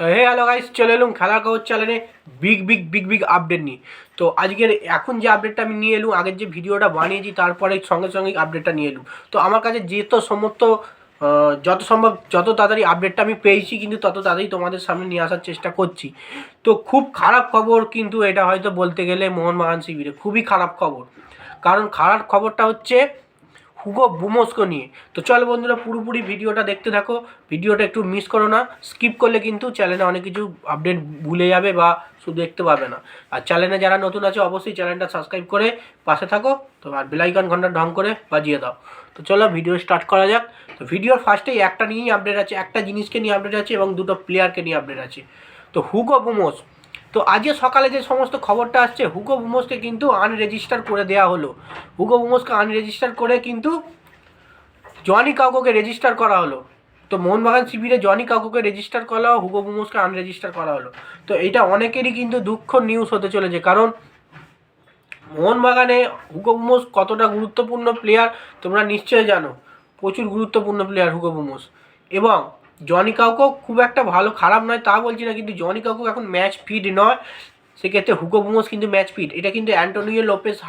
হে hello guys চলে এলুম খেলার খবর চ্যানেলে big big big big update নিয়ে। তো আজকের এখন যে আপডেটটা আমি নিয়ে এলুম, আগের যে ভিডিওটা বানিয়েছি, তারপরে সঙ্গে সঙ্গে আপডেটটা নিয়ে এলুম। তো আমার কাছে যেহেতু সমস্ত যত সম্ভব, যত তাড়াতাড়ি আপডেটটা আমি পেয়েছি, কিন্তু তত তাড়াতাড়ি তোমাদের সামনে নিয়ে আসার চেষ্টা করছি। তো খুব খারাপ খবর কিন্তু এটা হয়তো বলতে গেলে মোহনবাগান শিবিরে, খুবই খারাপ খবর। কারণ খারাপ খবরটা হচ্ছে হুগো বুমস্কো নিয়ে। তো চলো বন্ধুরা পুরোপুরি ভিডিওটা দেখতে থাকো। ভিডিওটা একটু মিস করো না। স্কিপ করলে কিন্তু চ্যানেলে অনেক কিছু আপডেট ভুলে যাবে বা শুধু দেখতে পাবে না। আর চ্যানেলে যারা নতুন আছে, অবশ্যই চ্যানেলটা সাবস্ক্রাইব করে পাশে থাকো। তো আর বেলাইকন ঘণ্টা ঢং করে বাজিয়ে দাও। তো চলো ভিডিও স্টার্ট করা যাক। তো ভিডিওর ফার্স্টেই একটা নিয়েই আপডেট আছে। একটা জিনিসকে নিয়ে আপডেট আছে এবং দুটো প্লেয়ারকে নিয়ে আপডেট আছে। তো হুগো বুমোস তো আজকে সকালে যে সমস্ত খবরটা আসছে, হুগো বুমোসকে কিন্তু আনরেজিস্টার করে দেওয়া হলো। হুগো বুমোসকে আনরেজিস্টার করে কিন্তু জনি কাউকে রেজিস্টার করা হলো। তো মোহনবাগান শিবিরে জনি কাউকে রেজিস্টার করা হলো হুগো বুমোসকে আনরেজিস্টার করা হলো। তো এটা অনেকেরই কিন্তু দুঃখ নিউজ হতে চলেছে, কারণ মোহনবাগানে হুগো বুমোস কতটা গুরুত্বপূর্ণ প্লেয়ার তোমরা নিশ্চয়ই জানো। প্রচুর গুরুত্বপূর্ণ প্লেয়ার হুগো বুমোস। এবং জনি কাউকেও খুব একটা ভালো, খারাপ নয় তা বলছি না, কিন্তু জনি কাউকে এখন ম্যাচ ফিট নয়। সেক্ষেত্রে হুগো বুমোস কিন্তু ম্যাচ ফিট এটা কিন্তু অ্যান্টোনিও লোপেস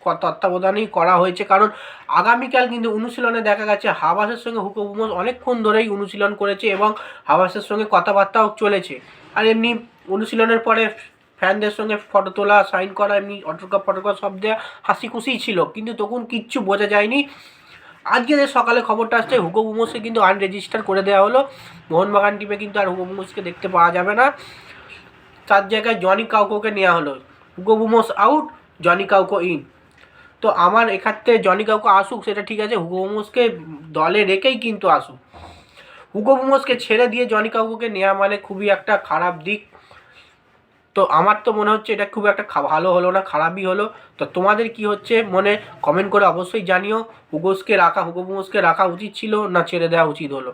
ক- তত্ত্বাবধানেই করা হয়েছে, কারণ আগামীকাল কিন্তু অনুশীলনে দেখা গেছে হাবাসের সঙ্গে হুগো বুমোস অনেকক্ষণ ধরেই অনুশীলন করেছে এবং হাবাসের সঙ্গে কথাবার্তাও চলেছে। আর এমনি অনুশীলনের পরে ফ্যানদের সঙ্গে ফটো তোলা, সাইন করা, এমনি অটোগ্রাফ, ফটোগ্রাফ সব দেওয়া হাসি খুশিই ছিল, কিন্তু তখন কিচ্ছু বোঝা যায়নি। আজকে যে সকালে খবরটা আসছে, হুগো বুমোসকে কিন্তু আনরেজিস্টার করে দেওয়া হলো। মোহনবাগান টিমে কিন্তু আর হুগো দেখতে পাওয়া যাবে না। তার জায়গায় জনি কাউকোকে নেওয়া হলো। Hugo Boumous out Johnny Kauko in তো আমার এক্ষেত্রে জনি কাউকো আসুক, সেটা ঠিক আছে, হুগো দলে রেখেই কিন্তু আসুক। হুগো ছেড়ে দিয়ে জনি কাউকে নেওয়া মানে খুবই একটা খারাপ দিক। তো আমার তো মনে হচ্ছে এটা খুব একটা ভালো হলো না, খারাপই হলো। তো তোমাদের কি হচ্ছে মনে কমেন্ট করে অবশ্যই জানিও। হুগোসকে রাখা হুগো বুমোসকে রাখা উচিত ছিল না ছেড়ে দেওয়া উচিত হলো?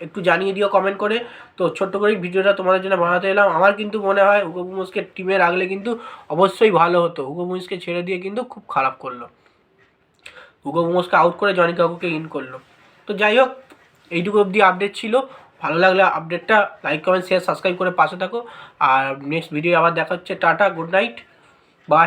একটু জানিয়ে দিও কমেন্ট করে। তো ছোট্ট করে ভিডিওটা তোমাদের জন্য বানাতে এলাম। আমার কিন্তু মনে হয় হুগো বুমোসকে টিমে রাখলে কিন্তু অবশ্যই ভালো হতো। হুগো বুমোসকে ছেড়ে দিয়ে কিন্তু খুব খারাপ করল। হুগো বুমোসকে আউট করে জনি কাকুকে ইন করল। তো যাই হোক, এইটুকু অবধি আপডেট ছিল। ভালো লাগলে আপডেটটা লাইক কমেন্ট শেয়ার সাবস্ক্রাইব করে পাশে থাকো। আর নেক্সট ভিডিও আবার দেখা হচ্ছে। Tata good night bye